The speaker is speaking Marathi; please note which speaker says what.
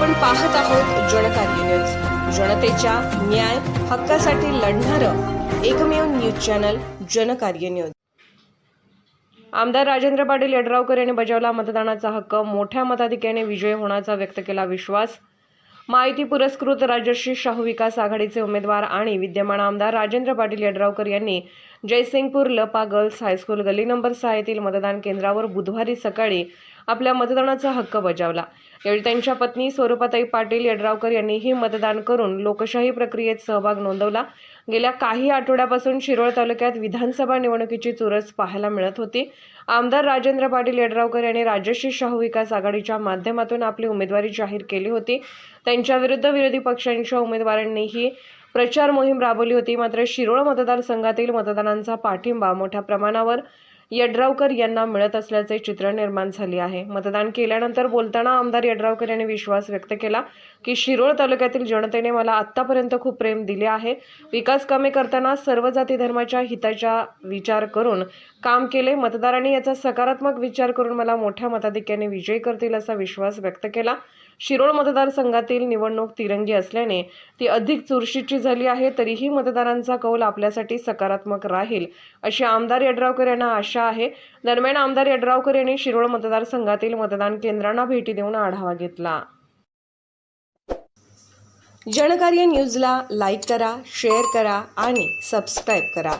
Speaker 1: पाहत आहोत जनकार्य न्यूज. जनतेच्या न्याय हक्कासाठी लढणारं एकमेव न्यूज चॅनल जनकार्य न्यूज. आमदार राजेंद्र पाटील यड्रावकर यांनी बजावला मतदानाचा हक्क. मोठ्या मताधिक्याने विजय होण्याचा व्यक्त केला विश्वास. माहिती पुरस्कृत राजर्षी शाहू विकास आघाडीचे उमेदवार आणि विद्यमान आमदार राजेंद्र पाटील यड्रावकर यांनी जयसिंगपूर लपा गर्ल्स हायस्कूल गल्ली नंबर सहा येथील मतदान केंद्रावर बुधवारी सकाळी आपल्या मतदानाचा हक्क बजावला. यावेळी त्यांच्या पत्नी स्वरूपाताई पाटील यड्रावकर यांनीही मतदान करून लोकशाही प्रक्रियेत सहभाग नोंदवला. गेल्या काही आठवड्यापासून शिरोळ तालुक्यात विधानसभा निवडणुकीची चुरस पाहायला मिळत होती. आमदार राजेंद्र पाटील यड्रावकर यांनी राजश्री शाहू विकास आघाडीच्या माध्यमातून आपली उमेदवारी जाहीर केली होती. त्यांच्याविरुद्ध विरोधी पक्षांच्या उमेदवारांनीही प्रचार मोहीम राबवली होती. मात्र शिरोळ मतदारसंघातील मतदानांचा पाठिंबा मोठ्या प्रमाणावर यड्रावकर यांना मिळत असल्याचे चित्र निर्माण झाले आहे. मतदान केल्यानंतर बोलताना आमदार यड्रावकर यांनी विश्वास व्यक्त केला की शिरोळ तालुक्यातील जनतेने मला आत्तापर्यंत खूप प्रेम दिले आहे. विकास कामे करताना सर्व जाती धर्माच्या हिताचा विचार करून काम केले. मतदारांनी याचा सकारात्मक विचार करून मला मोठ्या मताधिक्याने विजयी करतील असा विश्वास व्यक्त केला. शिरोळ मतदारसंघातील निवडणूक तिरंगी असल्याने ती अधिक चुरशीची झाली आहे. तरीही मतदारांचा कौल आपल्यासाठी सकारात्मक राहील अशी आमदार यड्रावकर यांना आशा आहे. दरम्यान आमदार यड्रावकर यांनी शिरोळ मतदारसंघातील मतदान केंद्रांना भेटी देऊन आढावा घेतला. जनकार्य न्यूजला लाईक करा शेअर करा आणि सबस्क्राईब करा.